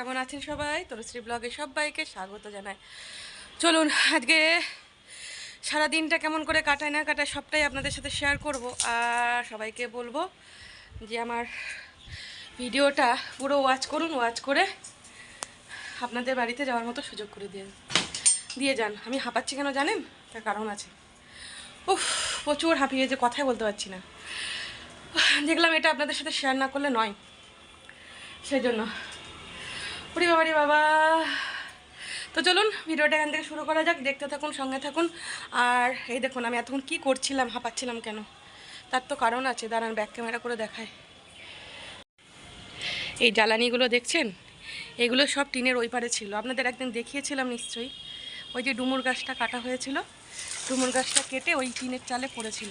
কেমন আছেন সবাই? তরুশ্রী ব্লগে সবাইকে স্বাগত জানাই। চলুন, আজকে সারা দিনটা কেমন করে কাটায় না কাটায় সবটাই আপনাদের সাথে শেয়ার করব। আর সবাইকে বলব যে আমার ভিডিওটা পুরো ওয়াচ করুন ওয়াচ করে আপনাদের বাড়িতে যাওয়ার মতো সুযোগ করে দিয়ে দিয়ে যান। আমি হাঁপাচ্ছি কেন জানেন? তার কারণ আছে। উফ, প্রচুর হাঁপিয়ে যে কথাই বলতে পারছি না। দেখলাম এটা আপনাদের সাথে শেয়ার না করলে নয়। সেই জন্য ওরে বাবা রে বাবা। তো চলুন, ভিডিওটা এখান থেকে শুরু করা যাক। দেখতে থাকুন, সঙ্গে থাকুন। আর এই দেখুন, আমি এতক্ষণ কী করছিলাম, হাঁপাচ্ছিলাম কেন? তার তো কারণ আছে, দাঁড়ান ব্যাক ক্যামেরা করে দেখায় এই জ্বালানিগুলো দেখছেন? এগুলো সব টিনের ওই পারে ছিল। আপনাদের একদিন দেখিয়েছিলাম নিশ্চয়ই। ওই যে ডুমুর গাছটা কাটা হয়েছিল। ডুমুর গাছটা কেটে ওই টিনের চালে পড়েছিল।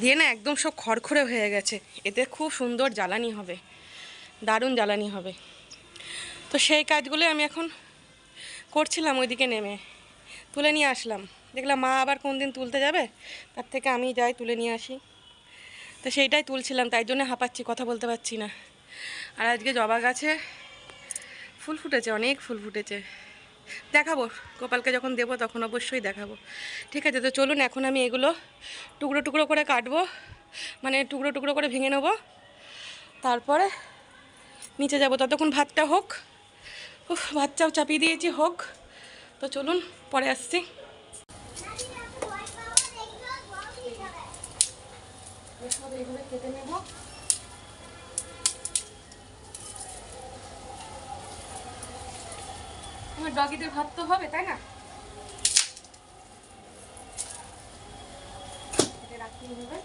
দিয়ে না একদম সব খড়খড়ে হয়ে গেছে। এতে খুব সুন্দর জ্বালানি হবে। দারুণ জ্বালানি হবে। তো সেই কাজগুলো আমি এখন করছিলাম ওইদিকে নেমে। তুলে নিয়ে আসলাম। দেখলাম মা আবার কোন দিন তুলতে যাবে, তার থেকে আমি যাই তুলে নিয়ে আসি। তো সেইটাই তুলছিলাম, তাই জন্য হাঁপাচ্ছি, কথা বলতে পারছি না। আর আজকে জবা গাছে ফুল ফুটেছে, অনেক ফুল ফুটেছে। দেখাবো, গোপালকে যখন দেবো তখন অবশ্যই দেখাবো। ঠিক আছে, তো চলুন এখন আমি এগুলো টুকরো টুকরো করে কাটবো মানে টুকরো টুকরো করে ভেঙে নেব। তারপরে নিচে যাব, ততক্ষণ ভাতটা হোক। ভাতটাও চাপিয়ে দিয়েছি, হোক। তো চলুন, পরে আসছি। আমার ডগিদের ভাত তো হবে, তাই না? হবে।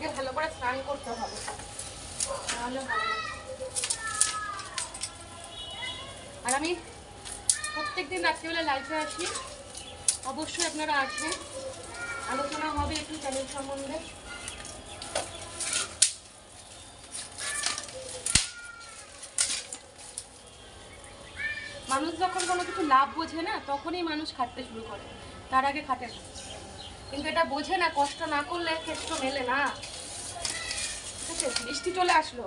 আজকে ভালো করে স্নান করতে হবে। না। আর আমি প্রত্যেকদিন রাত্রিবেলা লাইফে আসি। অবশ্যই আপনারা আসবেন। আলোচনা হবে একটু চ্যানেল সম্বন্ধে। মানুষ যখন কোনো কিছু লাভ বোঝে না, তখনই মানুষ খাটতে শুরু করে। তার আগে খাটে না। কিন্তু এটা বোঝে না, কষ্ট না করলে ক্ষেত্র মেলে না। ঠিক আছে বৃষ্টি চলে আসলো।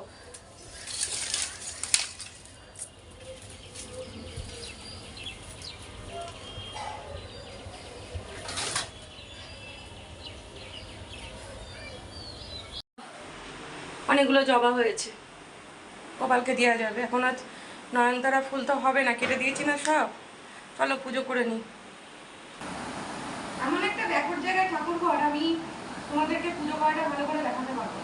অনেকগুলো জবা হয়েছে। কপালকে দেওয়া যাবে। এখন আজ নয়নতারা ফুল তো হবে না, কেটে দিয়েছি না সব। চলো পুজো করে নিই। ব্যাকুর জায়গায় ঠাকুর ঘর আমি তোমাদেরকে পুজো করাটা ভালো করে দেখাতে পারব।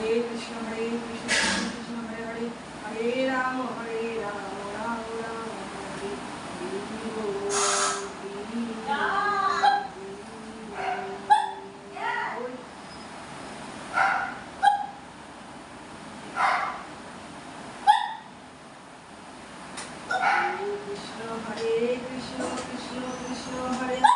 Hare कृष्ण Hare कृष्ण कृष्ण हरे हरे हरे राम हरे Hare राम राम हरे Krishna Hare Krishna Krishna Krishna Hare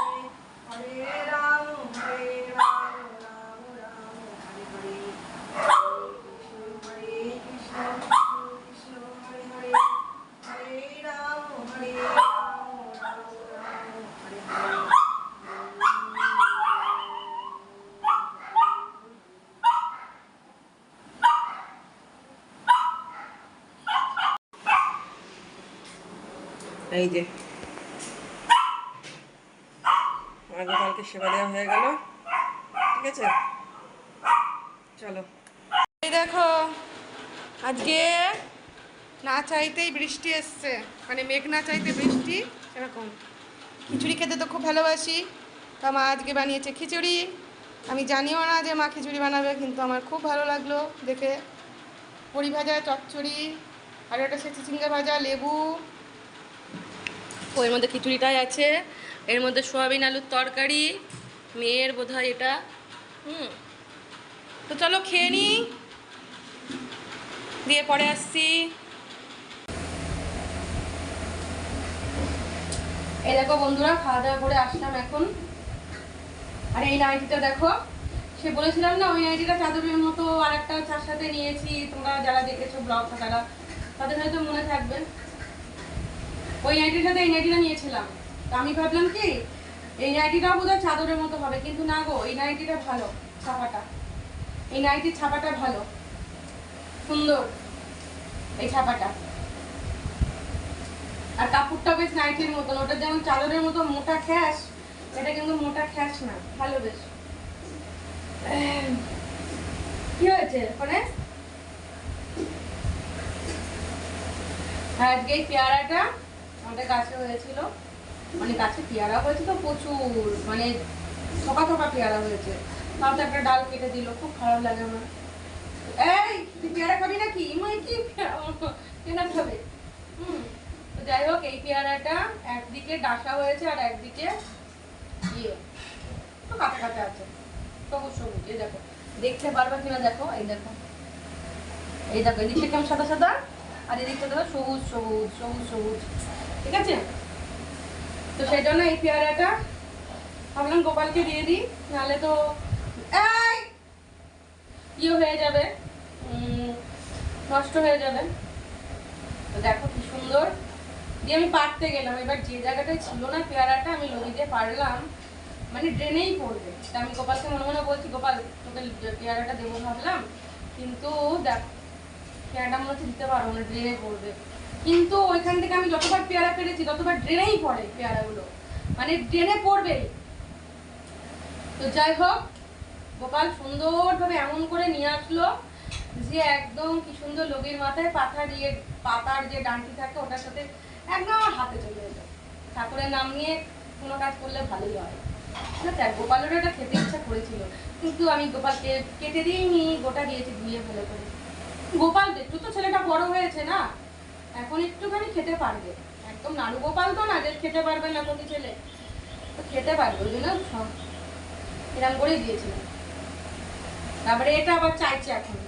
এই যে। গোপালকে সেবা দেওয়া হয়ে গেল। ঠিক আছে? চলো। এই দেখো, আজকে না চাইতেই বৃষ্টি এসছে। মানে মেঘ না চাইতে বৃষ্টি, এরকম। খিচুড়ি খেতে তো খুব ভালোবাসি। তো মা আজকে বানিয়েছে খিচুড়ি। আমি জানিও না যে মা খিচুড়ি বানাবে, কিন্তু আমার খুব ভালো লাগল দেখে। বড়ি ভাজা, চচ্চড়ি, আর ওটা সে চিচিঙ্গা ভাজা, লেবু। ওর মধ্যে খিচুড়িটাই আছে। এর মধ্যে সোয়াবিন আলুর তরকারি, মেয়ের বোধহয় এটা। হুম। তো চলো খেয়ে নিই দিয়ে পরে আসছি। এই দেখো বন্ধুরা, খাওয়া দাওয়া করে আসলাম এখন। আর এই নাইটিটা দেখো, সে বলেছিলাম না, ওই নাইটিটা চাদরের মতো আর একটা চার সাথে নিয়েছি। তোমরা যারা দেখেছ ব্লগটা তারা, তাদের হয়তো মনে থাকবে। ওই নাইটির এই নাইটিটা নিয়েছিলাম। তো আমি ভাবলাম কি, এই নাইটিটাও বোধহয় চাদরের মতো হবে, কিন্তু না গো, এই নাইটিটা ভালো, ছাপাটা। এই নাইটির ছাপাটা ভালো, সুন্দর, এই ছাপাটা। আর কাপড়টা বেশ নাইটির মতন, ওটা যেমন চাদরের মতো মোটা খ্যাস এটা কিন্তু মোটা খ্যাস না, ভালো বেশ। কি হয়েছে ওখানে আজকে পেয়ারাটা আমাদের গাছে হয়েছিল মানে গাছে পেয়ারা হয়েছে তো প্রচুর মানে থোকা থোকা পেয়ারা হয়েছে। তাও একটা ডাল কেটে দিল, খুব খারাপ লাগে আমার। এই, তুই পেয়ারা খাবি নাকি? মানে কি পেয়ারা? খাবে? হুম, তো যাই হোক, এই পেয়ারাটা একদিকে ডাসা হয়েছে আর একদিকে ইয়ে তো কাটা কাটা আছে। সবুজ সবুজ, এই দেখো। দেখতে পারবে কিনা দেখো, এই দেখো। এই দেখো, এদিকটা কেমন সাদা সাদা? আর এদিকটা দেখো সবুজ সবুজ সবুজ সবুজ। ঠিক আছে? তো সেই জন্য এই পেয়ারাটা ভাবলাম গোপালকে দিয়ে দিই, নাহলে তো ইয়ে হয়ে যাবে। নষ্ট হয়ে যাবে। তো দেখো কি সুন্দর। দিয়ে আমি পারতে গেলাম। এবার যে জায়গাটায় ছিল না পেয়ারাটা, আমি লদি দিয়ে পারলাম মানে ড্রেনেই পড়বে। তা আমি গোপালকে মনে মনে বলছি, গোপাল, তোকে পেয়ারাটা দেবো ভাবলাম। কিন্তু দেখ, পেয়ারাটা মনে হচ্ছে দিতে পারব না, ড্রেনে পড়বে। কিন্তু ওইখান থেকে আমি যতবার পেয়ারা পেরেছি, ততবার ড্রেনেই পড়ে পেয়ারাগুলো। মানে ড্রেনে পড়বেই তো যাই হোক, গোপাল সুন্দরভাবে এমন করে নিয়ে আসলো যে একদম কি সুন্দর লগির মাথায় পাতা দিয়ে পাতার যে ডান্টি থাকে, ওটার সাথে একদম হাতে চলে এলো। ঠাকুরের নাম নিয়ে কোনো কাজ করলে ভালোই হয়। ঠিক আছে এটা খেতে ইচ্ছা করেছিল, কিন্তু আমি গোপালকে কেটে দিইনি, গোটা দিয়েছি ধুয়ে ভালো করে। গোপাল একটু তো ছেলেটা বড় হয়েছে না? এখন একটুখানি খেতে পারবে। একদম নাড়ু গোপাল তো না যে খেতে পারবে না প্রতি ছেলে। তো খেতে পারবে, ওই জন্য সব এরকম করেই দিয়েছিলাম। তারপরে এটা আবার চাইছে এখন।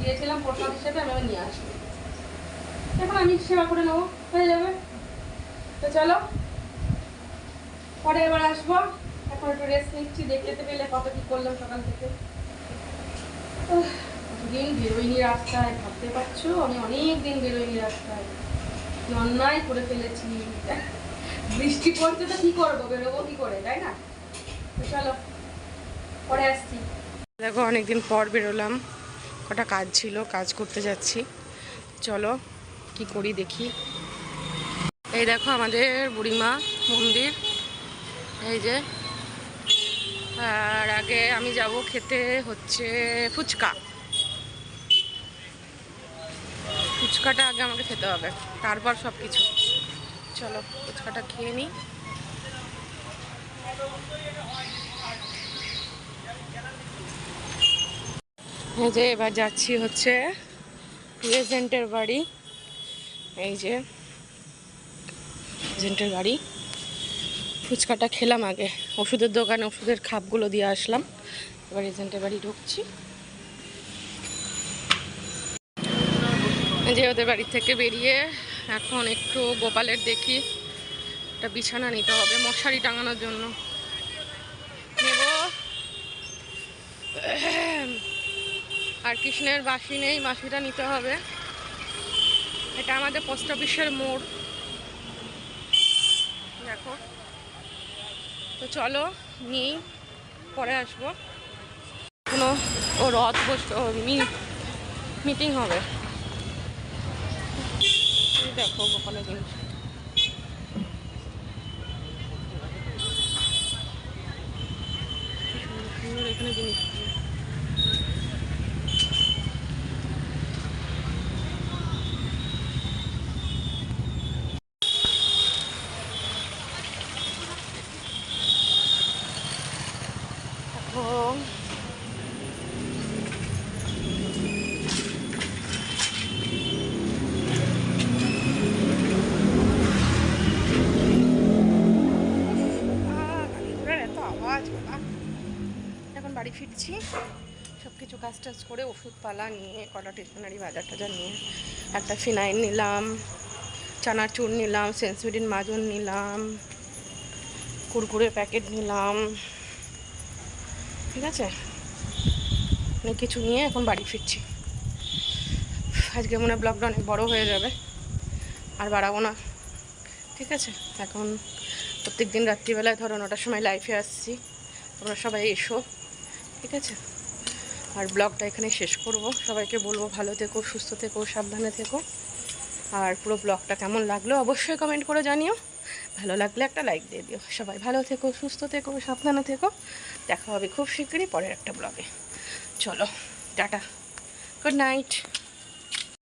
দিয়েছিলাম প্রসাদ হিসেবে, আমি নিয়ে আসব। এখন আমি সেবা করে নেব, হয়ে যাবে। তো চলো, পরে এবার আসব। এখন একটু রেস্ট নিচ্ছি, দেখতে পেলে কত কি করলাম সকাল থেকে। দিন বেরোয়নি রাস্তায়, ভাবতে পারছ? আমি অনেক দিন বেরোয়নি রাস্তায়। কি অন্যায় করে ফেলেছি। বৃষ্টি পড়ছে তো কি করব? বেরোবো কি করে, তাই না? চলো, পরে আসছি। দেখো, অনেকদিন পর বেরোলাম। কটা কাজ ছিল, কাজ করতে যাচ্ছি। চলো, কি করি দেখি। এই দেখো, আমাদের বুড়িমা মন্দির। এই যে, আর আগে আমি যাব খেতে হচ্ছে ফুচকা। ফুচকাটা আগে আমাকে খেতে হবে। তারপর সব কিছু চলো, ফুচকাটা খেয়ে নিই। এই যে, এবার যাচ্ছি হচ্ছে প্রেজেন্টের বাড়ি। এই যে, প্রেজেন্টের বাড়ি। ফুচকাটা খেলাম আগে। ওষুধের দোকানে ওষুধের খাপগুলো দিয়ে আসলাম। এবার এজেন্টের বাড়ি ঢুকছি। যে ওদের বাড়ি থেকে বেরিয়ে এখন একটু গোপালের দেখি। একটা বিছানা নিতে হবে, মশারি টাঙানোর জন্য। নেব। আর কৃষ্ণের বাসি নেই বাসিটা নিতে হবে। এটা আমাদের পোস্ট অফিসের মোড়। দেখো। তো চলো, নিই, পরে আসব। কোনো ও রথ বস মিটিং হবে। দেখো গোপালের জিনিস এখানে জিনিস Oh. টাজ করে ওষুধপালা নিয়ে, কটা স্টেশনারি বাজার টাজার নিয়ে একটা ফিনাইল নিলাম চানাচুর নিলাম সেন্সুরিন মাজন নিলাম কুরকুরে প্যাকেট নিলাম, ঠিক আছে? অনেক কিছু নিয়ে এখন বাড়ি ফিরছি। আজকে মনে হয় ব্লগটা অনেক বড়ো হয়ে যাবে, আর বাড়াবো না। ঠিক আছে? এখন প্রত্যেক দিন রাত্রিবেলায় ধরো নটার সময় লাইফে আসছি, তোমরা সবাই এসো। ঠিক আছে? আর ব্লগটা এখানে শেষ করব। সবাইকে বলব ভালো থেকো, সুস্থ থেকো, সাবধানে থেকো। আর পুরো ব্লগটা কেমন লাগল অবশ্যই কমেন্ট করে জানিও। ভালো লাগলে একটা লাইক দিয়ে দিও। সবাই ভালো থেকো, সুস্থ থেকো, সাবধানে থেকো। দেখা হবে খুব শীঘ্রই পরের একটা ব্লগে। চলো, টাটা। Good night.